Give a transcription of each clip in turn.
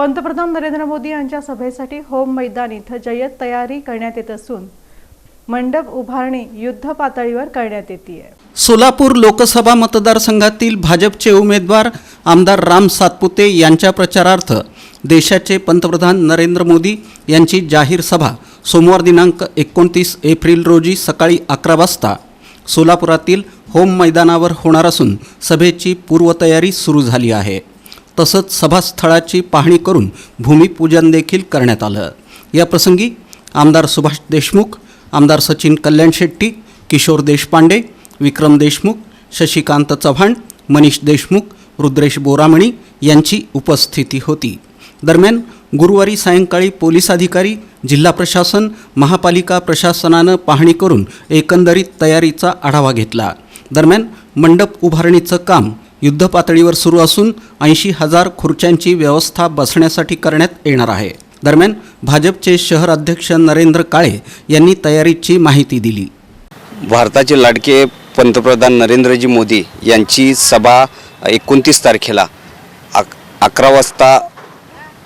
पंतप्रधान नरेंद्र मोदी यांच्या सभेसाठी होम मैदान इथं जय्यत तयारी करण्यात येत असून मंडप उभारणी युद्ध पातळीवर करण्यात येते सोलापूर लोकसभा मतदारसंघातील भाजपचे उमेदवार आमदार राम सातपुते यांच्या प्रचारार्थ देशाचे पंतप्रधान नरेंद्र मोदी यांची जाहीर सभा सोमवार दिनांक एकोणतीस एप्रिल रोजी सकाळी अकरा वाजता सोलापुरातील होम मैदानावर होणार असून सभेची पूर्वतयारी सुरू झाली आहे. तसंच सभास्थळाची पाहणी करून भूमिपूजन देखील करण्यात आलं. याप्रसंगी आमदार सुभाष देशमुख आमदार सचिन कल्याण शेट्टी किशोर देशपांडे विक्रम देशमुख शशिकांत चव्हाण मनीष देशमुख रुद्रेश बोरामणी यांची उपस्थिती होती. दरम्यान गुरुवारी सायंकाळी पोलीस अधिकारी जिल्हा प्रशासन महापालिका प्रशासनानं पाहणी करून एकंदरीत तयारीचा आढावा घेतला. दरम्यान मंडप उभारणीचं काम युद्धपातळीवर सुरू असून ऐंशी हजार खुर्च्यांची व्यवस्था बसण्यासाठी करण्यात येणार आहे. दरम्यान भाजपचे शहर अध्यक्ष नरेंद्र काळे यांनी तयारीची माहिती दिली. भारताचे लाडके पंतप्रधान नरेंद्रजी मोदी यांची सभा एकोणतीस तारखेला अक अकरा वाजता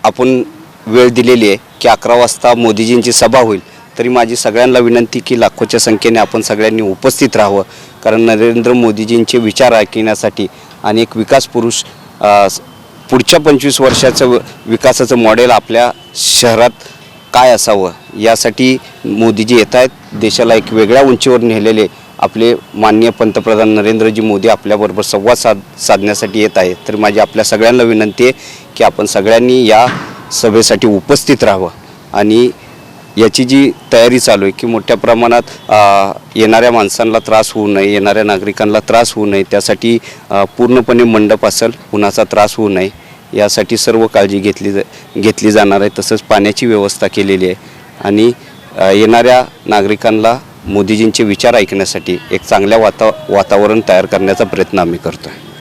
आपण वेळ दिलेली आहे की अकरा वाजता मोदीजींची सभा होईल. तरी माझी सगळ्यांना विनंती की लाखोच्या संख्येने आपण सगळ्यांनी उपस्थित राहावं. कारण नरेंद्र मोदीजींचे विचार ऐकण्यासाठी आणि एक विकास पुरुष पुढच्या पंचवीस वर्षाचं व- विकासाचं मॉडेल आपल्या शहरात काय असावं? यासाठी मोदीजी येत आहेत. देशाला एक वेगळ्या उंचीवर नेलेले आपले माननीय पंतप्रधान नरेंद्रजी मोदी आपल्याबरोबर संवाद साध साधण्यासाठी येत आहेत. तर माझी आपल्या सगळ्यांना विनंती आहे की आपण सगळ्यांनी या सभेसाठी उपस्थित राहावं आणि याची जी तयारी चालू आहे की मोठ्या प्रमाणात येणाऱ्या माणसांना त्रास होऊ नये येणाऱ्या नागरिकांना त्रास होऊ नये त्यासाठी पूर्णपणे मंडप असेल उन्हाचा त्रास होऊ नये यासाठी सर्व काळजी घेतली जा- घेतली जाणार आहे तसंच पाण्याची व्यवस्था केलेली आहे. आणि येणाऱ्या नागरिकांना मोदीजींचे विचार ऐकण्यासाठी एक चांगल्या वाता वातावरण तयार करण्याचा प्रयत्न आम्ही करतो आहे